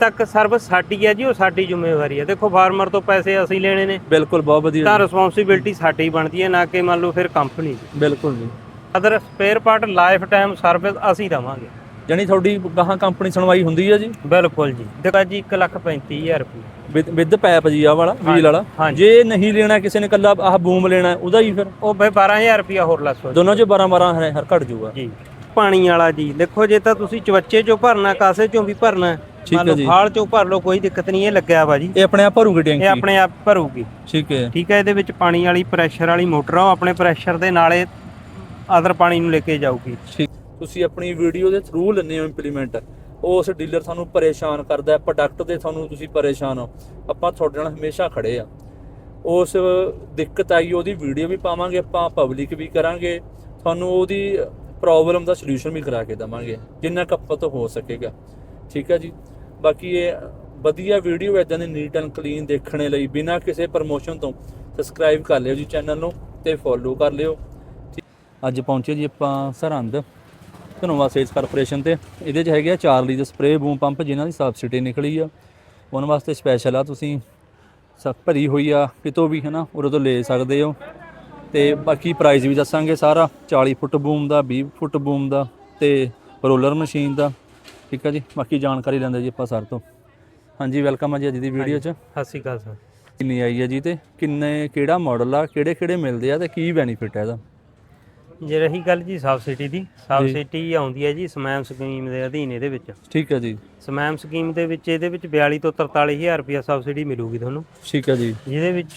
ਤੱਕ ਸਰਵਿਸ ਸਾਡੀ ਹੈ ਜੀ ਉਹ ਸਾਡੀ ਜ਼ਿੰਮੇਵਾਰੀ ਹੈ। ਦੇਖੋ ਫਾਰਮਰ ਤੋਂ ਪੈਸੇ ਅਸੀਂ ਲੈਣੇ ਨੇ। ਬਿਲਕੁਲ ਬਹੁਤ ਵਧੀਆ ਤਾਂ। ਰਿਸਪੌਂਸਿਬਿਲਟੀ ਸਾਡੀ ਬਣਦੀ ਹੈ ਨਾ ਕਿ ਮੰਨ ਲਓ ਫਿਰ ਕੰਪਨੀ ਦੀ। ਬਿਲਕੁਲ ਜੀ। Other spare part lifetime service ਅਸੀਂ ਦਵਾਂਗੇ। ਜਾਨੀ ਤੁਹਾਡੀ ਗਾਹਾਂ ਕੰਪਨੀ ਸੁਣਵਾਈ ਹੁੰਦੀ ਹੈ ਜੀ? ਬਿਲਕੁਲ ਜੀ। ਦੇਖੋ ਜੀ 135000 ਰੁਪਏ। ਵਿਦ ਪੈਪ ਜੀ ਆ ਵਾਲਾ ਵੀਲ ਵਾਲਾ। ਹਾਂਜੀ। ਜੇ ਨਹੀਂ ਲੈਣਾ ਕਿਸੇ ਨੇ ਕੱਲਾ ਆਹ ਬੂਮ ਲੈਣਾ ਉਹਦਾ ਹੀ ਫਿਰ? ਉਹ ਬਈ 12000 ਰੁਪਏ ਹੋਰ ਲੈਸ ਹੋ ਦੋਨੋਂ ਚ 12 12 ਹਰ ਘਟ ਜਾਊਗਾ। ਜੀ। ਪਾਣੀ ਵਾਲਾ ਜੀ। ਦੇਖੋ ਜੇ ਤਾਂ ਤੁਸੀਂ ਚਵੱਚੇ ਚੋਂ ਭਰਨਾ ਕਾਸੇ ਚੋਂ ਵੀ ਭਰਨਾ ਹੈ, ਠੀਕ ਮੰਨ ਹੈ ਲਓ ਜੀ। ਫਾਲ ਚੋਂ ਭਰ ਲਓ ਕੋਈ ਦਿੱਕਤ ਨਹੀਂ ਇਹ ਲੱਗਿਆ ਵਾ ਜੀ। ਇਹ ਆਪਣੇ ਆਪ ਭਰੂਗੀ ਇਹ ਟੈਂਕੀ? ਆਪਣੇ ਆਪ ਭਰੂਗੀ। ਠੀਕ ਹੈ। ਠੀਕ ਹੈ ਇਹਦੇ ਵਿੱਚ ਪਾਣੀ ਵਾਲੀ ਪ੍ਰੈਸ਼ਰ ਵਾਲੀ ਮੋਟਰ ਆ ਉਹ ਆਪਣੇ ਪ੍ਰੈਸ਼ਰ ਦੇ ਨਾਲੇ ਅਦਰ ਪਾਣੀ ਨੂੰ ਲੈ ਕੇ ਜਾਊਗੀ। ਠੀਕ। ਤੁਸੀਂ ਆਪਣੀ ਵੀਡੀਓ ਦੇ ਥਰੂ ਲੈਂਦੇ ਹੋ ਇੰਪਲੀਮੈਂਟ ਉਸ ਡੀਲਰ ਤੁਹਾਨੂੰ ਪਰੇਸ਼ਾਨ ਕਰਦਾ ਹੈ ਪ੍ਰੋਡਕਟ ਦੇ ਤੁਹਾਨੂੰ ਤੁਸੀਂ ਪਰੇਸ਼ਾਨ ਹੋ। ਆਪਾਂ ਤੁਹਾਡੇ ਨਾਲ ਹਮੇਸ਼ਾ ਖੜੇ ਆ। ਉਸ ਦਿੱਕਤ ਆਈ ਉਹਦੀ ਵੀਡੀਓ ਵੀ ਪਾਵਾਂਗੇ ਆਪਾਂ ਪਬਲਿਕ ਵੀ ਕਰਾਂਗੇ। ਤੁਹਾਨੂੰ ਉਹਦੀ ਪ੍ਰੋਬਲਮ ਦਾ ਸੋਲੂਸ਼ਨ ਵੀ ਕਰਾ ਕੇ ਦਵਾਂਗੇ ਜਿੰਨਾ ਕੁ ਆਪਾਂ ਤੋਂ ਹੋ ਸਕੇਗਾ। ਠੀਕ ਹੈ ਜੀ। ਬਾਕੀ ਇਹ ਵਧੀਆ ਵੀਡੀਓ ਇਦਾਂ ਦੇ ਨੀਟ ਐਂਡ ਕਲੀਨ ਦੇਖਣ ਲਈ ਬਿਨਾਂ ਕਿਸੇ ਪ੍ਰਮੋਸ਼ਨ ਤੋਂ ਸਬਸਕ੍ਰਾਈਬ ਕਰ ਲਿਓ ਜੀ ਚੈਨਲ ਨੂੰ ਤੇ ਫੋਲੋ ਕਰ ਲਿਓ। ਅੱਜ ਪਹੁੰਚੇ ਜੀ ਆਪਾਂ ਸਰਹੰਦ, ਧਨੋਵਾ ਸੇਲਸ ਕਾਰਪੋਰੇਸ਼ਨ ਤੇ। ਇਹਦੇ 'ਚ ਹੈਗੇ ਆ 4 ਲੀਟਰ ਸਪਰੇਅ ਬੂਮ ਪੰਪ ਜਿਨ੍ਹਾਂ ਦੀ ਸਬਸਿਡੀ ਨਿਕਲੀ ਆ। ਉਹਨਾਂ ਵਾਸਤੇ ਸਪੈਸ਼ਲ ਆ ਤੁਸੀਂ ਸਭ ਭਰੀ ਹੋਈ ਆ, ਕਿਤੋਂ ਵੀ ਹਨਾ, ਉਰੇ ਤੋਂ ਲੈ ਸਕਦੇ ਹੋ। ਤੇ ਬਾਕੀ ਪ੍ਰਾਈਸ ਵੀ ਦੱਸਾਂਗੇ ਸਾਰਾ 40 ਫੁੱਟ ਬੂਮ ਦਾ 20 ਫੁੱਟ ਬੂਮ ਦਾ ਤੇ ਰੋਲਰ ਮਸ਼ੀਨ ਦਾ। ਠੀਕ ਆ ਜੀ ਬਾਕੀ ਜਾਣਕਾਰੀ ਲੈਂਦੇ ਜੀ ਆਪਾਂ ਸਰ ਤੋਂ। ਹਾਂਜੀ ਵੈਲਕਮ ਆ ਜੀ ਅੱਜ ਦੀ ਵੀਡੀਓ 'ਚ। ਸਤਿ ਸ਼੍ਰੀ ਅਕਾਲ ਸਰ। ਕਿੰਨੀ ਆਈ ਹੈ ਜੀ ਤੇ ਕਿੰਨੇ ਕਿਹੜਾ ਮਾਡਲ ਆ ਕਿਹੜੇ ਕਿਹੜੇ ਮਿਲਦੇ ਆ ਤੇ ਕੀ ਬੈਨੀਫਿਟ ਹੈ ਇਹਦਾ? ਜੇ ਰਹੀ ਗੱਲ ਜੀ ਸਬਸਿਡੀ ਦੀ ਸਬਸਿਡੀ ਆਉਂਦੀ ਹੈ ਜੀ ਸਮੈਮ ਸਕੀਮ ਦੇ ਅਧੀਨ ਇਹਦੇ ਵਿੱਚ। ਠੀਕ ਹੈ ਜੀ। ਸਮੈਮ ਸਕੀਮ ਦੇ ਵਿੱਚ ਇਹਦੇ ਵਿੱਚ 42 ਤੋਂ 43000 ਰੁਪਏ ਸਬਸਿਡੀ ਮਿਲੂਗੀ ਤੁਹਾਨੂੰ। ਠੀਕ ਹੈ ਜੀ। ਜਿਹਦੇ ਵਿੱਚ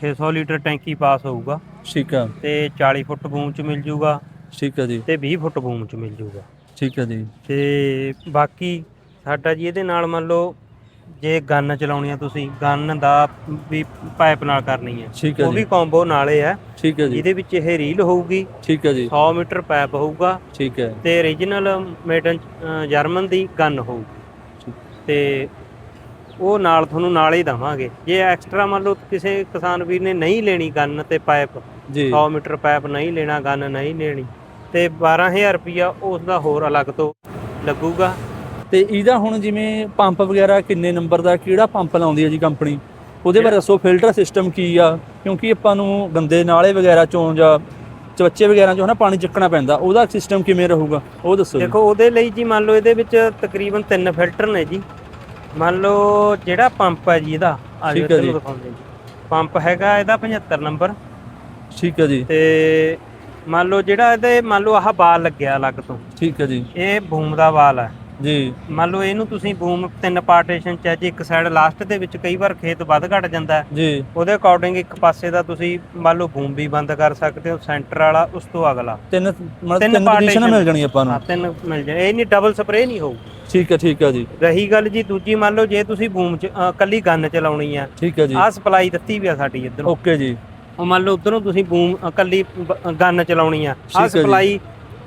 600 ਲੀਟਰ ਟੈਂਕੀ ਪਾਸ ਹੋਊਗਾ ਠੀਕ ਆ। ਤੇ 40 ਫੁੱਟ ਬੂਮ ਚ ਮਿਲ ਜੂਗਾ ਠੀਕ ਹੈ ਜੀ। ਤੇ 20 ਫੁੱਟ ਬੂਮ ਚ ਮਿਲ ਜੂਗਾ। ਠੀਕ ਹੈ ਜੀ। ਤੇ ਬਾਕੀ ਸਾਡਾ ਜੀ ਇਹਦੇ ਨਾਲ ਮੰਨ ਲਓ ਜੇ ਗਨ ਚਲਾਉਣੀ ਆ ਤੁਸੀਂ ਗਨ ਦਾ ਵੀ ਪਾਈਪ ਨਾਲ ਕਰਨੀ ਹੈ ਠੀਕ ਹੈ ਉਹ ਜੀ। ਵੀ ਕੰਬੋ ਨਾਲੇ ਹੈ ਠੀਕ ਹੈ ਜੀ। ਜਿਹਦੇ ਵਿੱਚ ਇਹ ਰੀਲ ਹੋਊਗੀ। ਠੀਕ ਹੈ ਜੀ। 100 ਮੀਟਰ ਪਾਈਪ ਹੋਊਗਾ। ਠੀਕ ਹੈ। ਤੇ origignal ਮੇਡਨ ਜਰਮਨ ਦੀ ਗਨ ਹੋਊਗੀ ਠੀਕ। ਤੇ ਉਹ ਨਾਲ ਤੁਹਾਨੂੰ ਨਾਲ ਹੀ ਦਵਾਂਗੇ। ਜੇ ਐਕਸਟਰਾ ਮੰਨ ਲਓ ਕਿਸੇ ਕਿਸਾਨ ਵੀਰ ਨੇ ਨਹੀਂ ਲੈਣੀ ਗਨ ਤੇ ਪਾਈਪ ਜੀ। 100 ਮੀਟਰ ਪਾਈਪ ਨਹੀਂ ਲੈਣਾ ਗਨ ਨਹੀਂ ਲੈਣੀ। ਤੇ 12000 ਰੁਪਿਆ ਉਸ ਦਾ ਹੋਰ ਅਲੱਗ ਤੋਂ ਲੱਗੂਗਾ। ਤੇ ਇਹਦਾ ਹੁਣ ਜਿਵੇਂ ਪੰਪ ਵਗੈਰਾ ਕਿੰਨੇ ਨੰਬਰ ਦਾ ਕਿਹੜਾ ਪੰਪ ਲਾਉਂਦੀ ਹੈ ਜੀ ਕੰਪਨੀ? ਉਹਦੇ ਬਾਰੇ ਦੱਸੋ ਫਿਲਟਰ ਸਿਸਟਮ ਕੀ ਆ? ਕਿਉਂਕਿ ਆਪਾਂ ਨੂੰ ਗੰਦੇ ਨਾਲੇ ਵਗੈਰਾ ਚੋਂ ਜਾਂ ਚਵੱਚੇ ਵਗੈਰਾ ਚੋਂ ਹਨਾ ਪਾਣੀ ਚੱਕਣਾ ਪੈਂਦਾ ਉਹਦਾ ਸਿਸਟਮ ਕਿਵੇਂ ਰਹੂਗਾ? ਉਹ ਦੱਸੋ ਦੇਖੋ ਉਹਦੇ ਲਈ ਜੀ ਮੰਨ ਲਓ ਇਹਦੇ ਵਿੱਚ ਤਕਰੀਬਨ ਤਿੰਨ ਫਿਲਟਰ ਨੇ ਜੀ। ਮੰਨ ਲਓ ਜਿਹੜਾ ਪੰਪ ਹੈ ਜੀ ਇਹਦਾ ਆ। ਤੁਹਾਨੂੰ ਦਿਖਾਉਂਦੇ ਜੀ। ਪੰਪ ਹੈਗਾ ਇਹਦਾ 75 ਨੰਬਰ। ਠੀਕ ਹੈ ਜੀ। ਤੇ ਮੰਨ ਲਓ ਜਿਹੜਾ ਇਹਦੇ ਮੰਨ ਲਓ ਆਹ ਬਾਲ ਲੱਗਿਆ ਅਲੱਗ ਤੋਂ। ਠੀਕ ਹੈ ਜੀ। ਇਹ ਬੂਮ ਦਾ ਬਾਲ ਹੈ ਜੀ। ਮੰਨ ਲਓ ਇਹਨੂੰ ਤੁਸੀਂ ਬੂਮ ਤਿੰਨ ਪਾਰਟੀਸ਼ਨ ਚ ਹੈ ਜੀ ਇੱਕ ਸਾਈਡ ਲਾਸਟ ਦੇ ਵਿੱਚ ਕਈ ਵਾਰ ਖੇਤ ਵੱਧ ਘਟ ਜਾਂਦਾ ਹੈ। ਜੀ। ਉਹਦੇ ਅਕੋਰਡਿੰਗ ਇੱਕ ਪਾਸੇ ਦਾ ਤੁਸੀਂ ਮੰਨ ਲਓ ਬੂਮ ਵੀ ਬੰਦ ਕਰ ਸਕਦੇ ਹੋ ਸੈਂਟਰ ਵਾਲਾ ਉਸ ਤੋਂ ਅਗਲਾ। ਤਿੰਨ ਮਤਲਬ ਤਿੰਨ partition ਮਿਲ ਜਾਣੀ ਆਪਾਂ ਨੂੰ। ਹਾਂ ਤਿੰਨ ਮਿਲ ਜਾਏ ਇਹ ਨਹੀਂ ਡਬਲ ਸਪਰੇ ਨਹੀਂ ਹੋਊ। ਠੀਕ ਹੈ ਠੀਕ ਹੈ ਜੀ। ਰਹੀ ਗੱਲ ਜੀ ਦੂਜੀ ਮੰਨ ਲਓ ਜੇ ਤੁਸੀਂ ਬੂਮ ਚ ਅ, ਕੱਲੀ ਗਨ ਚਲਾਉਣੀ ਆ। ਠੀਕ ਹੈ ਜੀ। ਆਹ ਸਪਲਾਈ ਦਿੱਤੀ ਵੀ ਆ ਸਾਡੀ ਇੱਧਰੋਂ। ਓਕੇ ਜੀ। ਉਹ ਮੰਨ ਲਓ ਉਧਰੋਂ ਤੁਸੀਂ ਬੂਮ ਅ, ਕੱਲੀ ਗਨ ਚਲਾਉਣੀ ਆ। ਠੀਕ ਹੈ ਜੀ। ਸਪਲਾਈ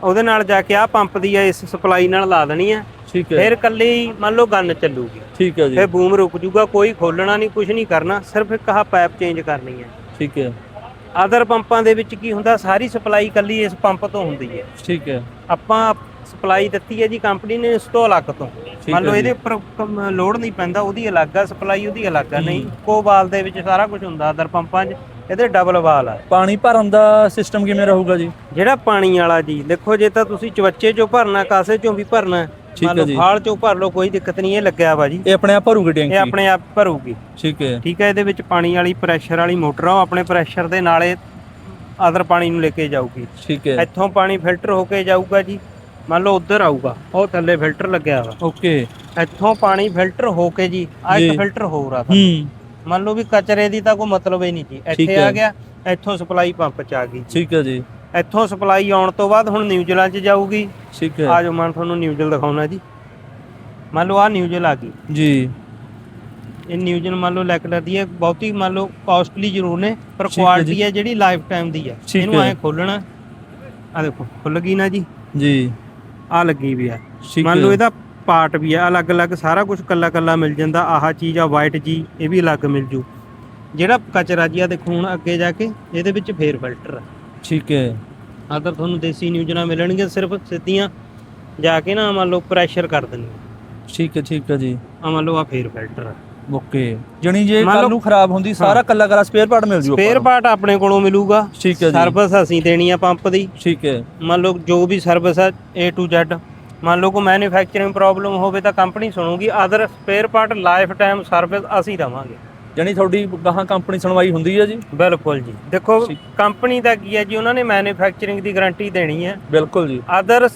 ਉਹਦੇ ਨਾਲ ਜਾ ਕੇ ਆਹ ਪੰਪ ਦੀ ਆ ਇਸ ਸਪਲਾਈ ਨਾਲ ਲਾ ਦੇਣੀ ਆ। ਠੀਕ ਹੈ ਫਿਰ ਕੱਲੀ ਮੰਨ ਲਓ ਗਨ ਚੱਲੂਗੀ। ਠੀਕ ਹੈ ਜੀ। ਫਿਰ ਬੂਮ ਰੁਕ ਜੂਗਾ ਕੋਈ ਖੋਲਣਾ ਨਹੀਂ ਕੁਝ ਨਹੀਂ ਕਰਨਾ ਸਿਰਫ ਇੱਕ ਆਹ ਪਾਈਪ ਚੇਂਜ ਕਰਨੀ ਹੈ ਠੀਕ ਹੈ ਅਦਰ ਪੰਪਾਂ ਦੇ ਵਿੱਚ ਕੀ ਹੁੰਦਾ ਸਾਰੀ ਸਪਲਾਈ ਕੱਲੀ ਇਸ ਪੰਪ ਤੋਂ ਹੁੰਦੀ ਹੈ ਠੀਕ ਹੈ ਆਪਾਂ ਸਪਲਾਈ ਦਿੱਤੀ ਹੈ ਜੀ ਕੰਪਨੀ ਨੇ ਇਸ ਤੋਂ ਅਲੱਗ ਤੋਂ। ਮੰਨ ਲਓ ਹੈ ਇਹਦੇ ਉੱਪਰ ਕਮ- ਲੋਡ ਨਹੀਂ ਪੈਂਦਾ ਉਹਦੀ ਅਲੱਗ ਆ ਸਪਲਾਈ ਉਹਦੀ ਅਲੱਗ ਆ ਨਹੀਂ। ਇੱਕੋ ਵਾਲ ਦੇ ਵਿੱਚ ਸਾਰਾ ਕੁਝ ਹੁੰਦਾ ਅਦਰ ਪੰਪਾਂ 'ਚ। ਇਹਦੇ ਡਬਲ ਵਾਲ ਆ। ਪਾਣੀ ਭਰਨ ਦਾ ਸਿਸਟਮ ਕਿਵੇਂ ਰਹੂਗਾ ਜੀ? ਜਿਹੜਾ ਪਾਣੀ ਵਾਲਾ ਜੀ ਦੇਖੋ ਜੇ ਤਾਂ ਤੁਸੀਂ ਚਵੱਚੇ 'ਚੋਂ ਭਰਨਾ ਕਾਸੇ 'ਚੋਂ ਵੀ ਭਰਨਾ ਹੈ, ਠੀਕ ਮੰਨ ਹੈ ਲਓ ਜੀ। ਫਾਲ 'ਚੋਂ ਭਰ ਲਓ ਕੋਈ ਦਿੱਕਤ ਨਹੀਂ ਇਹ ਲੱਗਿਆ ਵਾ ਜੀ। ਇਹ ਆਪਣੇ ਆਪ ਭਰੂਗੀ ਇਹ ਟੈਂਕੀ ਆਪਣੇ ਆਪ ਭਰੂਗੀ। ਠੀਕ ਹੈ। ਠੀਕ ਹੈ ਇਹਦੇ ਵਿੱਚ ਪਾਣੀ ਵਾਲੀ ਪ੍ਰੈਸ਼ਰ ਵਾਲੀ ਮੋਟਰ ਆ ਉਹ ਆਪਣੇ ਪ੍ਰੈਸ਼ਰ ਦੇ ਨਾਲੇ ਅਦਰ ਪਾਣੀ ਨੂੰ ਲੈ ਕੇ ਜਾਊਗੀ। ਠੀਕ ਹੈ। ਇੱਥੋਂ ਪਾਣੀ ਫਿਲਟਰ ਹੋ ਕੇ ਜਾਊਗਾ ਜੀ ਮੰਨ ਲਓ ਉੱਧਰ ਆਊਗਾ ਉਹ ਥੱਲੇ ਫਿਲਟਰ ਲੱਗਿਆ ਵਾ। ਓਕੇ ਇੱਥੋਂ ਪਾਣੀ ਫਿਲਟਰ ਹੋ ਕੇ ਜੀ ਆ ਜੀ। ਇੱਕ ਫਿਲਟਰ ਹੋਰ ਆ ਹੂੰ। ਮੰਨ ਲਓ ਵੀ ਕਚਰੇ ਦੀ ਤਾਂ ਕੋਈ ਮਤਲਬ ਹੀ ਨਹੀਂ ਠੀਕ ਇੱਥੇ। ਆ ਗਿਆ ਇੱਥੋਂ ਸਪਲਾਈ ਪੰਪ ਚ ਆ ਗਈ ਠੀਕ ਹੈ ਜੀ। ਇੱਥੋਂ ਸਪਲਾਈ ਆਉਣ ਤੋਂ ਬਾਅਦ ਹੁਣ ਨਿਊਜ਼ਲਾਂ 'ਚ ਜਾਊਗੀ। ਠੀਕ ਆ ਹੈ। ਜਾਓ ਮੈਂ ਤੁਹਾਨੂੰ ਨਿਊਜ਼ਲ ਦਿਖਾਉਣਾ ਜੀ। ਮੰਨ ਲਓ ਆ ਨਿਊਜ਼ਲ ਆ ਗਈ। ਜੀ। ਇਹ ਨਿਊਜ਼ਲ ਮੰਨ ਲਓ ਲੈਕਲਰ ਦੀ ਹੈ ਬਹੁਤੀ ਮੰਨ ਲਓ ਕਾਸਟਲੀ ਜ਼ਰੂਰ ਨੇ ਪਰ ਕੁਆਲਿਟੀ। ਹੈ ਜਿਹੜੀ ਲਾਈਫ ਟਾਈਮ ਦੀ ਹੈ। ਇਹਨੂੰ। ਐ ਖੋਲਣਾ ਆ ਦੇਖੋ ਖੁੱਲ ਗਈ ਨਾ ਜੀ। ਜੀ। ਆ ਲੱਗੀ ਵੀ ਆ। ਮੰਨ ਲਓ ਇਹਦਾ ਪਾਰਟ ਵੀ ਆ ਅਲੱਗ-ਅਲੱਗ ਸਾਰਾ ਕੁਝ ਕੱਲਾ-ਕੱਲਾ ਮਿਲ ਜਾਂਦਾ ਆਹ ਚੀਜ਼ ਆ ਵਾਈਟ ਜੀ ਇਹ ਵੀ ਅਲੱਗ ਮਿਲ ਜੂ। ਜਿਹੜਾ ਕਚਰਾ ਜੀ ਆ ਦੇਖੋ ਹੁਣ ਅੱਗੇ ਜਾ ਕੇ ਇਹਦੇ ਵਿੱਚ ਫੇਰ ਫਿਲਟਰ ਆ। ਠੀਕ ਹੈ। ਅਗਰ ਤੁਹਾਨੂੰ ਦੇਸੀ ਨਿਊਜ਼ਲਾਂ ਮਿਲਣਗੀਆਂ ਸਿਰਫ ਸਿੱਧੀਆਂ ਜਾ ਕੇ ਨਾ ਮੰਨ ਲਓ ਪ੍ਰੈਸ਼ਰ ਕਰ ਦੇਣੀ ਠੀਕ ਹੈ ਠੀਕ ਹੈ ਜੀ। ਆ ਮੰਨ ਲਓ ਆ ਫੇਰ ਫਿਲਟਰ ਆ। ਓਕੇ। ਜਣੀ ਜੇ ਕੱਲ ਨੂੰ ਖਰਾਬ ਹੁੰਦੀ ਸਾਰਾ ਕੱਲਾ ਕੱਲਾ ਸਪੇਅਰ ਪਾਰਟ ਮਿਲ ਜੂ ਸਪੇਅਰ ਪਾਰਟ ਆਪਣੇ ਕੋਲੋਂ ਮਿਲੂਗਾ। ਠੀਕ ਹੈ ਜੀ। ਸਰਵਿਸ ਅਸੀਂ ਦੇਣੀ ਆ ਪੰਪ ਦੀ। ਠੀਕ ਹੈ। ਮੰਨ ਲਓ ਜੋ ਵੀ ਸਰਵਿਸ ਆ A to Z ਮੰਨ ਲਓ ਕੋ ਮੈਨੂਫੈਕਚਰਿੰਗ ਪ੍ਰੋਬਲਮ ਹੋਵੇ ਤਾਂ company ਸੁਣੂਗੀ other spare part lifetime service ਅਸੀਂ ਦਵਾਂਗੇ। ਜਣੀ ਤੁਹਾਡੀ ਗਾਹਾਂ ਕੰਪਨੀ ਸੁਣਵਾਈ ਹੁੰਦੀ ਹੈ ਜੀ? ਬਿਲਕੁਲ ਜੀ। ਦੇਖੋ ਠੀਕ। ਕੰਪਨੀ ਦਾ ਕੀ ਹੈ ਜੀ ਉਹਨਾਂ ਨੇ ਮੈਨੂਫੈਕਚਰਿੰਗ ਦੀ ਗਾਰੰਟੀ ਦੇਣੀ ਹੈ। ਬਿਲਕੁਲ ਜੀ। ਅਦਰ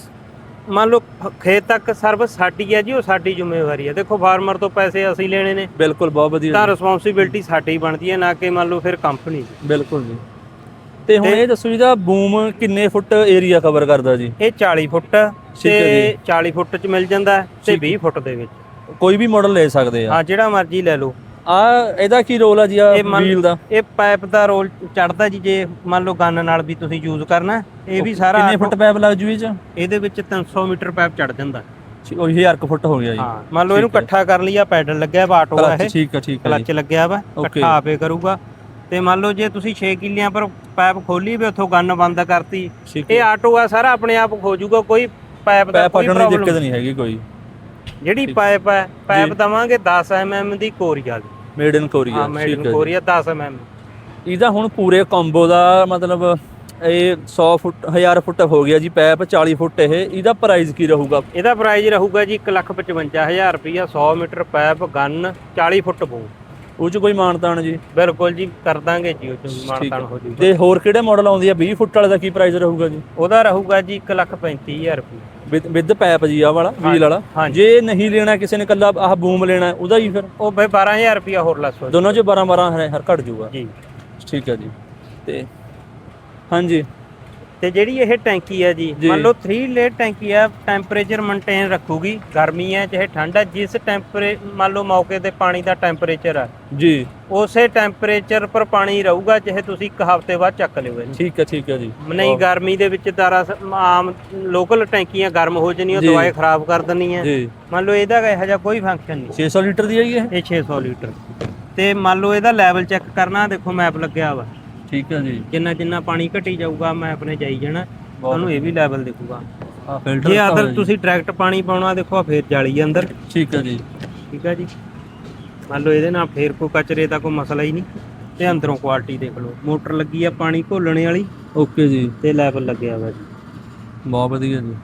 ਮੰਨ ਲਓ ਖ- ਖੇਤ ਤੱਕ ਸਰਵਿਸ ਸਾਡੀ ਹੈ ਜੀ ਉਹ ਸਾਡੀ ਜ਼ਿੰਮੇਵਾਰੀ ਹੈ। ਦੇਖੋ ਫਾਰਮਰ ਤੋਂ ਪੈਸੇ ਅਸੀਂ ਲੈਣੇ ਨੇ। ਬਿਲਕੁਲ ਬਹੁਤ ਵਧੀਆ ਤਾਂ ਜੀ। ਰਿਸਪੌਂਸਿਬਿਲਟੀ ਸਾਡੀ ਬਣਦੀ ਹੈ ਨਾ ਕਿ ਮੰਨ ਲਓ ਫਿਰ ਕੰਪਨੀ ਦੀ। ਬਿਲਕੁਲ ਜੀ। ਤੇ ਹੁਣ ਇਹ ਦੱਸੋ ਇਹਦਾ ਬੂਮ ਕਿੰਨੇ ਫੁੱਟ ਏਰੀਆ ਕਵਰ ਕਰਦਾ ਜੀ? ਇਹ 40 ਫੁੱਟ ਤੇ ਜੀ। 40 ਫੁੱਟ ਚ ਮਿਲ ਜਾਂਦਾ ਤੇ ਠੀਕ ਹੈ। 20 ਫੁੱਟ ਦੇ ਵਿੱਚ। ਕੋਈ ਵੀ ਮਾਡਲ ਲੈ ਸਕਦੇ ਆ। ਹਾਂ ਜਿਹੜਾ ਮਰਜ਼ੀ ਲੈ ਲਓ। ਆ ਇਹਦਾ ਕੀ ਰੋਲ ਆ ਜੀ ਆ ਵੀਲ ਦਾ? ਇਹ ਪਾਈਪ ਦਾ ਰੋਲ ਚੜਦਾ ਜੀ ਜੇ ਮੰਨ ਲਓ ਗਨ ਨਾਲ ਵੀ ਤੁਸੀਂ ਯੂਜ਼ ਕਰਨਾ ਇਹ ਵੀ ਸਾਰਾ ਕਿੰਨੇ ਫੁੱਟ ਪੈਪ ਲੱਗ ਜੂ ਇਹ ਚ? ਇਹਦੇ ਵਿੱਚ 300 ਮੀਟਰ ਪਾਈਪ ਚੜ ਜਾਂਦਾ। ਉਹ 1000 ਕੁ ਫੁੱਟ ਹੋ ਗਿਆ ਜੀ। ਹਾਂ ਮੰਨ ਲਓ ਇਹਨੂੰ। ਇਕੱਠਾ ਕਰ ਲਿਆ ਪੈਡਲ ਲੱਗਿਆ ਵਾ ਆਟੋ ਆ ਇਹ। ਠੀਕ ਆ ਠੀਕ ਆ ਜੀ। ਕਲੱਚ ਲੱਗਿਆ ਵਾ. ਇਕੱਠਾ ਆਪੇ ਕਰੂਗਾ। ਤੇ ਮੰਨ ਲਓ ਜੇ ਤੁਸੀਂ 6 ਕਿੱਲਿਆਂ ਪਰ ਪਾਈਪ ਖੋਲੀ ਵੀ ਉੱਥੋਂ ਗਨ ਬੰਦ ਕਰਤੀ ਠੀਕ ਇਹ ਆਟੋ ਆ ਸਾਰਾ ਆਪਣੇ ਆਪ ਖੋ ਜਾਊਗਾ ਕੋਈ ਪਾਈਪ ਦਾ ਪੈਪ ਕੋਈ ਫਟਣ ਦੀ ਦਿੱਕਤ ਨਹੀਂ। ਹੈਗੀ ਕੋਈ। ਜਿਹੜੀ। ਪਾਈਪ ਹੈ ਪਾਈਪ। ਦਵਾਂਗੇ 10 ਐਮਐਮ ਦੀ ਕੋਰੀਆ ਦੀ ਮੇਡ ਇਨ ਕੋਰੀਆ ਹਾਂ ਮੇਡ ਇਨ। ਕੋਰੀਆ 10 ਐਮਐਮ ਇਹਦਾ ਹੁਣ ਪੂਰੇ ਕੰਬੋ ਦਾ ਮਤਲਬ ਇਹ 100 ਫੁੱਟ 1000 ਫੁੱਟ ਹੋ ਗਿਆ ਜੀ ਪੈਪ 40 ਫੁੱਟ ਇਹ ਇਹਦਾ ਪ੍ਰਾਈਸ ਕੀ ਰਹੂਗਾ? ਇਹਦਾ ਪ੍ਰਾਈਸ ਰਹੂਗਾ ਜੀ 155000 ਰੁਪਇਆ 100 ਮੀਟਰ ਪਾਈਪ ਗਨ 40 ਫੁੱਟ ਬੋ ਉਹ ਚ ਕੋਈ ਮਾਨਤਾਨ ਜੀ? ਬਿਲਕੁਲ ਜੀ ਕਰ ਦਾਂਗੇ ਜੀ ਉਹ ਚ ਮਾਨਤਾਨ ਹੈ। ਜੂਗਾ। ਤੇ ਹੋਰ ਕਿਹੜੇ ਮਾਡਲ ਆਉਂਦੀ ਆ? 20 ਫੁੱਟ ਵਾਲੇ ਦਾ ਕੀ ਪ੍ਰਾਈਸ ਰਹੂਗਾ ਜੀ? ਉਹਦਾ ਰਹੂਗਾ ਜੀ 135000 ਰੁਪਇਆ ਵਿਦ ਪੈਪ ਜੀ ਆ ਵਾਲਾ ਵੀਲ। ਵਾਲਾ। ਜੇ ਨਹੀਂ ਲੈਣਾ ਕਿਸੇ ਨੇ ਕੱਲਾ ਆਹ ਬੂਮ ਲੈਣਾ ਉਹਦਾ ਹੀ ਫਿਰ? ਉਹ ਬਈ 12000 ਰੁਪਇਆ ਹੋਰ ਲੈਸ ਦੋਨੋਂ ਚ 12 12 ਹਰ ਘਟ ਜਾਊਗਾ ਜੀ। ਠੀਕ ਹੈ ਜੀ। ਤੇ ਹਾਂਜੀ। ਤੇ ਜਿਹੜੀ ਇਹ ਟੈਂਕੀ ਹੈ ਜੀ। ਮੰਨ ਲਓ 3 ਲੇਅਰ ਟੈਂਕੀ ਹੈ ਟੈਂਪਰੇਚਰ ਮੇਨਟੇਨ ਰੱਖੂਗੀ। ਗਰਮੀ ਹੈ ਚਾਹੇ ਠੰਡ ਹੈ ਜਿਸ ਟੈਂਪਰੇ ਮੰਨ ਲਓ ਮੌਕੇ ਤੇ ਪਾਣੀ ਦਾ ਟੈਂਪਰੇਚਰ ਹੈ ਜੀ। ਉਸੇ ਟੈਂਪਰੇਚਰ ਪਰ ਪਾਣੀ ਰਹੂਗਾ ਚਾਹੇ ਤੁਸੀਂ ਇੱਕ ਹਫ਼ਤੇ ਬਾਅਦ ਚੱਕ ਲਿਓ ਇਹਨੂੰ ਠੀਕ ਹੈ ਠੀਕ ਹੈ ਜੀ। ਨਹੀਂ ਗਰਮੀ ਦੇ ਵਿੱਚ ਤਾਰਾ ਆਮ ਲੋਕਲ ਟੈਂਕੀਆਂ ਗਰਮ ਹੋ ਜਾਣੀਆਂ। ਦਵਾਈ ਖਰਾਬ ਕਰ ਦਿੰਦੀਆਂ ਜੀ। ਮੰਨ ਲਓ ਇਹਦਾ ਇਹੋ ਜਿਹਾ ਕੋਈ ਫੰਕਸ਼ਨ ਨਹੀਂ। 600 ਲੀਟਰ ਦੀ ਹੈ ਇਹ? 600 ਲੀਟਰ। ਤੇ ਮੰਨ ਲਓ ਇਹਦਾ ਲੈਵਲ ਚੈੱਕ ਕਰਨਾ ਦੇਖੋ ਮੈਪ ਲੱਗਿਆ ਵਾ। ਠੀਕ ਹੈ ਜੀ। ਜਿੰਨਾ ਜਿੰਨਾ ਪਾਣੀ ਘਟੀ ਜਾਊਗਾ ਮੈਪ ਨੇ ਜਾਈ ਜਾਣਾ। ਤੁਹਾਨੂੰ ਇਹ ਵੀ ਲੈਵਲ ਦਿਖੂਗਾ। ਆ ਫਿਲਟਰ ਜੇ ਅਦਰ ਤੁਸੀਂ ਡਾਇਰੈਕਟ ਪਾਣੀ ਪਾਉਣਾ ਦੇਖੋ ਆਹ ਫੇਰ ਜਾਲੀ ਅੰਦਰ। ਠੀਕ ਹੈ ਜੀ। ਠੀਕ ਹੈ ਜੀ। ਮੰਨ ਲਓ ਇਹਦੇ ਨਾਲ ਫੇਰ ਕੋਈ ਕਚਰੇ ਦਾ ਕੋਈ ਮਸਲਾ ਹੀ ਨਹੀਂ। ਤੇ ਅੰਦਰੋਂ ਕੁਆਲਿਟੀ ਦੇਖ ਲਓ। ਮੋਟਰ ਲੱਗੀ ਆ ਪਾਣੀ ਘੋਲਣੇ ਵਾਲੀ। ਓਕੇ ਜੀ। ਤੇ ਲੈਵਲ ਲੱਗਿਆ ਵਾ ਜੀ। ਬਹੁਤ ਵਧੀਆ ਜੀ।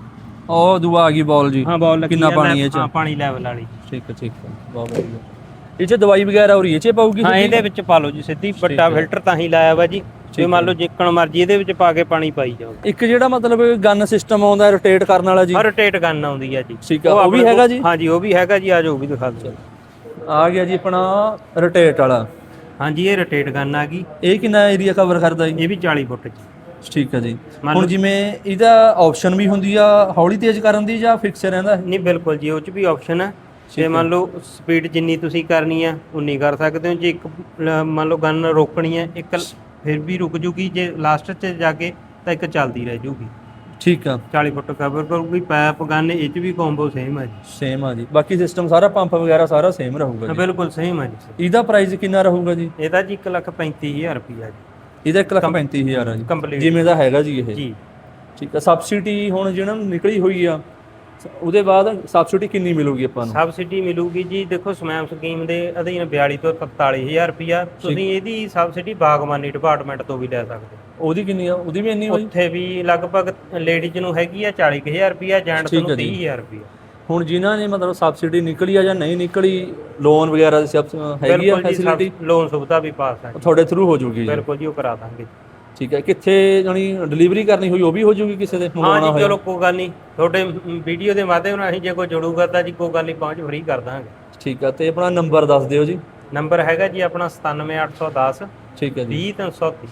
ਉਹ ਦੁਆ ਆ ਗਈ ਬਾਲ ਜੀ। ਹਾਂ ਬਾਲ ਲੱਗੀ ਕਿੰਨਾ ਆ, ਪਾਣੀ ਲੈ- ਇਹ 'ਚ? ਹਾਂ ਪਾਣੀ ਲੈਵਲ ਵਾਲੀ। ਠੀਕ ਹੈ ਠੀਕ ਹੈ ਬਹੁਤ ਵਧੀਆ। ਇਹ ਚ ਦਵਾਈ ਵਗੈਰਾ ਹੋ ਰਹੀ ਹੈ ਇਹ ਚ ਪਾਉਗੀ ਹਾਂ ਇਹਦੇ ਵਿੱਚ ਪਾ ਲਓ ਜੀ ਸਿੱਧੀ ਵੱਡਾ ਹੈ। ਫਿਲਟਰ ਤਾਂ ਹੀ ਲਾਇਆ ਵਾ ਜੀ ਜੇ ਹੈ। ਮੰਨ ਲਓ ਜਿੱਕਣ ਮਰਜ਼ੀ ਇਹਦੇ ਵਿੱਚ ਪਾ ਕੇ ਪਾਣੀ ਪਾਈ ਜਾਓ। ਇੱਕ ਜਿਹੜਾ ਮਤਲਬ ਗਨ ਸਿਸਟਮ ਆਉਂਦਾ ਰੋਟੇਟ ਕਰਨ ਵਾਲਾ ਜੀ? ਰੋਟੇਟ ਗਨ ਆਉਂਦੀ ਆ ਜੀ। ਠੀਕ ਆ ਉਹ ਵੀ ਹੈਗਾ ਜੀ? ਹਾਂਜੀ ਉਹ ਵੀ ਹੈਗਾ ਜੀ ਆ ਜਾਓ ਉਹ ਵੀ ਦਿਖਾ ਦਿਓ। ਆ ਗਿਆ ਜੀ ਆਪਣਾ ਰੋਟੇਟ ਵਾਲਾ। ਹਾਂਜੀ ਇਹ ਰੋਟੇਟ ਗਨ ਆ ਗਈ। ਇਹ ਕਿੰਨਾ ਏਰੀਆ ਕਵਰ ਕਰਦਾ ਜੀ? ਇਹ ਵੀ 40 ਫੁੱਟ ਚ ਠੀਕ ਹੈ ਜੀ। ਹੁਣ ਜਿਵੇਂ ਇਹਦਾ ਆਪਸ਼ਨ ਵੀ ਹੁੰਦੀ ਆ ਹੌਲੀ ਤੇਜ਼ ਕਰਨ ਦੀ ਜਾਂ ਫਿਕਸ ਰਹਿੰਦਾ? ਨਹੀਂ ਬਿਲਕੁਲ ਜੀ ਉਹ ਚ ਵੀ ਆਪਸ਼ਨ ਹੈ ਜੇ ਮੰਨ ਲਓ ਸਪੀਡ ਜਿੰਨੀ ਤੁਸੀਂ ਕਰਨੀ ਆ ਉਨੀ ਕਰ ਸਕਦੇ ਹੋ। ਜੇ ਇੱਕ ਲ- ਮੰਨ ਲਓ ਗਨ ਰੋਕਣੀ ਹੈ ਇੱਕ ਫਿਰ ਵੀ ਰੁਕ ਜੂਗੀ। ਜੇ ਲਾਸਟ 'ਚ ਜਾ ਕੇ ਤਾਂ ਇੱਕ ਚੱਲਦੀ ਰਹਿ ਜੂਗੀ। ਠੀਕ ਆ। 40 ਫੁੱਟ ਕਵਰ ਕਰੂਗੀ ਪੈਪ ਗਨ ਇਹ ਚ ਵੀ ਕੰਬੋ ਸੇਮ ਹੈ ਜੀ। ਸੇਮ ਆ ਜੀ। ਬਾਕੀ ਸਿਸਟਮ ਸਾਰਾ ਪੰਪ ਵਗੈਰਾ ਸਾਰਾ ਸੇਮ ਰਹੂਗਾ ਹਾਂ, ਜੀ। ਬਿਲਕੁਲ ਸੇਮ ਹੈ ਜੀ। ਇਹਦਾ ਪ੍ਰਾਈਸ ਕਿੰਨਾ ਰਹੂਗਾ ਜੀ? ਇਹਦਾ ਜੀ 135000 ਰੁਪਿਆ ਜੀ। ਇਹਦਾ 135000 ਆ ਜੀ। ਕੰਪਲੀਟ ਜਿਵੇਂ ਦਾ ਹੈਗਾ ਜੀ ਇਹ। ਜੀ। ਠੀਕ ਆ। ਸਬਸਿਡੀ ਹੁਣ ਜਿਹੜਾ ਨਿਕਲੀ ਹੋਈ ਆ ਉਹਦੇ ਬਾਅਦ ਸਬਸਿਡੀ ਕਿੰਨੀ ਮਿਲੂਗੀ ਆਪਾਂ ਨੂੰ? ਸਬਸਿਡੀ ਮਿਲੂਗੀ ਜੀ ਦੇਖੋ ਸਮੈਮ ਸਕੀਮ ਦੇ ਅਧੀਨ 42 ਤੋਂ 43000 ਰੁਪਿਆ ਤੁਸੀਂ ਇਹਦੀ ਸਬਸਿਡੀ ਬਾਗਬਾਨੀ ਡਿਪਾਰਟਮੈਂਟ ਤੋਂ ਵੀ ਲੈ ਸਕਦੇ ਹੋ। ਉਹਦੀ ਕਿੰਨੀ ਆ? ਉਹਦੀ ਵੀ ਇੰਨੀ ਹੋਈ? ਉੱਥੇ ਵੀ ਲਗਭਗ ਲੇਡੀਜ਼ ਨੂੰ ਹੈਗੀ ਆ 40000 ਰੁਪਿਆ ਜੈਂਟਸ ਠੀਕ ਨੂੰ ਹੈ ਜੀ। 30000 ਰੁਪਿਆ ਹੁਣ ਜਿਨ੍ਹਾਂ ਨੇ ਮਤਲਬ ਸਬਸਿਡੀ ਨਿਕਲੀ ਆ ਜਾਂ ਨਹੀਂ ਨਿਕਲੀ ਲੋਨ ਵਗੈਰਾ ਦੀ ਸਬ ਹੈਗੀ ਆ ਫੈਸਿਲਿਟੀ ਲੋਨ ਸੁਵਿਧਾ ਵੀ ਪਾਸ ਹੈ। ਤੁਹਾਡੇ ਥਰੂ ਹੋ ਜੂਗੀ ਜੀ। ਬਿਲਕੁਲ ਜੀ ਉਹ ਕਰਾ ਦਾਂਗੇ। ਠੀਕ ਹੈ ਕਿੱਥੇ ਜਾਨੀ ਡਿਲੀਵਰੀ ਕਰਨੀ ਹੋਈ ਉਹ ਵੀ ਹੋ ਜੂਗੀ ਕਿਸੇ ਦੇ ਹਾਂ ਮੰਗਵਾਉਣਾ ਜੀ ਹੋਇਆ? ਚਲੋ ਕੋਈ ਗੱਲ ਨਹੀਂ ਤੁਹਾਡੇ ਵੀਡੀਓ ਦੇ ਮਾਧਿਅਮ ਨਾਲ ਅਸੀਂ ਜੇ ਕੋਈ ਜੁੜੂਗਾ ਤਾਂ ਜੀ ਕੋਈ ਗੱਲ ਨਹੀਂ ਪਹੁੰਚ ਫਰੀ ਕਰ ਦਾਂਗੇ। ਠੀਕ ਆ ਤੇ ਆਪਣਾ ਨੰਬਰ ਦੱਸ ਦਿਓ ਜੀ। ਨੰਬਰ ਹੈਗਾ ਜੀ ਆਪਣਾ 97810 ਠੀਕ ਹੈ ਜੀ। 20330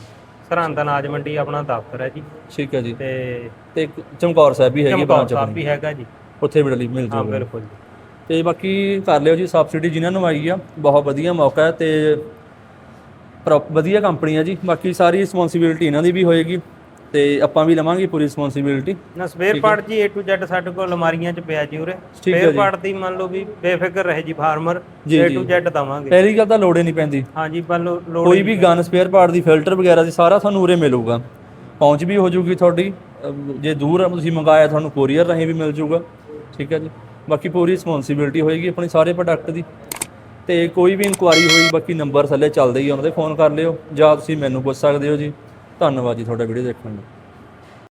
ਸਰਹੰਦ ਅਨਾਜ ਮੰਡੀ ਆਪਣਾ ਦਫ਼ਤਰ ਹੈ ਜੀ। ਠੀਕ ਹੈ ਜੀ। ਤੇ ਤੇ ਇੱਕ ਚਮਕੌਰ ਸਾਹਿਬ ਵੀ ਹੈਗੀ ਚਮਕੌਰ ਸਾਹਿਬ ਆਪਣੀ ਵੀ ਹੈਗਾ ਜੀ। ਉੱਥੇ ਮਿਲ ਮਿਲ ਹਾਂ ਜੂਗਾ ਬਿਲਕੁਲ ਜੀ। ਤੇ ਬਾਕੀ ਕਰ ਲਿਓ ਜੀ ਸਬਸਿਡੀ ਜਿਨ੍ਹਾਂ ਨੂੰ ਆਈ ਆ ਬਹੁਤ ਵਧੀਆ ਮੌਕਾ ਹੈ ਤੇ ਪ੍ਰੋ- ਵਧੀਆ ਕੰਪਨੀ ਆ ਜੀ। ਬਾਕੀ ਸਾਰੀ ਰਿਸਪੌਂਸਿਬਿਲਟੀ ਇਹਨਾਂ ਦੀ ਵੀ ਹੋਏਗੀ ਤੇ ਆਪਾਂ ਵੀ ਲਵਾਂਗੇ ਪੂਰੀ ਰਿਸਪੌਂਸਿਬਿਲਟੀ ਨਾ ਸਪੇਅਰ ਪਾਰਟ ਜੀ। A to Z ਸਾਡੇ ਕੋਲ ਅਲਮਾਰੀਆਂ 'ਚ ਪਿਆ ਜੀ ਉਰੇ। ਠੀਕ ਹੈ ਸਪੇਅਰ ਜੀ। ਪਾਰਟ ਦੀ ਮੰਨ ਲਓ ਵੀ ਬੇਫਿਕਰ ਰਹੇ ਜੀ ਫਾਰਮਰ ਜੀ, A ਜੀ। to Z ਦਵਾਂਗੇ। ਪਹਿਲੀ ਗੱਲ ਤਾਂ ਲੋੜ ਹੀ ਨਹੀਂ ਪੈਂਦੀ। ਹਾਂਜੀ ਮੰਨ ਲਓ ਲੋੜ ਕੋਈ ਵੀ ਗਨ ਸਪੇਅਰ ਪਾਰਟ ਦੀ ਫਿਲਟਰ ਵਗੈਰਾ ਦੀ ਸਾਰਾ ਤੁਹਾਨੂੰ ਉਰੇ ਮਿਲੂਗਾ। ਪਹੁੰਚ ਵੀ ਹੋ ਜੂਗੀ ਤੁਹਾਡੀ। ਜੇ ਦੂਰ ਆ ਤੁਸੀਂ ਮੰਗਾਇਆ ਤੁਹਾਨੂੰ ਕੋਰੀਅਰ ਰਾਹੀਂ ਵੀ ਮਿਲ ਜੂਗਾ। ਠੀਕ ਹੈ ਜੀ। ਬਾਕੀ ਪੂਰੀ ਰਿਸਪੌਂਸਿਬਿਲਟੀ ਹੋਏਗੀ ਆਪਣੀ ਸਾਰੇ ਪ੍ਰੋਡਕਟ ਦੀ। ਤੇ ਕੋਈ ਵੀ ਇਨਕੁਆਰੀ ਹੋਈ ਬਾਕੀ ਨੰਬਰ ਥੱਲੇ ਚੱਲਦੇ ਹੀ ਆ, ਉਹਨਾਂ ਦੇ ਫੋਨ ਕਰ ਲਿਓ ਜਾਂ ਤੁਸੀਂ ਮੈਨੂੰ ਪੁੱਛ ਸਕਦੇ ਹੋ ਜੀ। ਧੰਨਵਾਦ ਜੀ ਤੁਹਾਡਾ ਵੀਡੀਓ ਦੇਖਣ ਲਈ।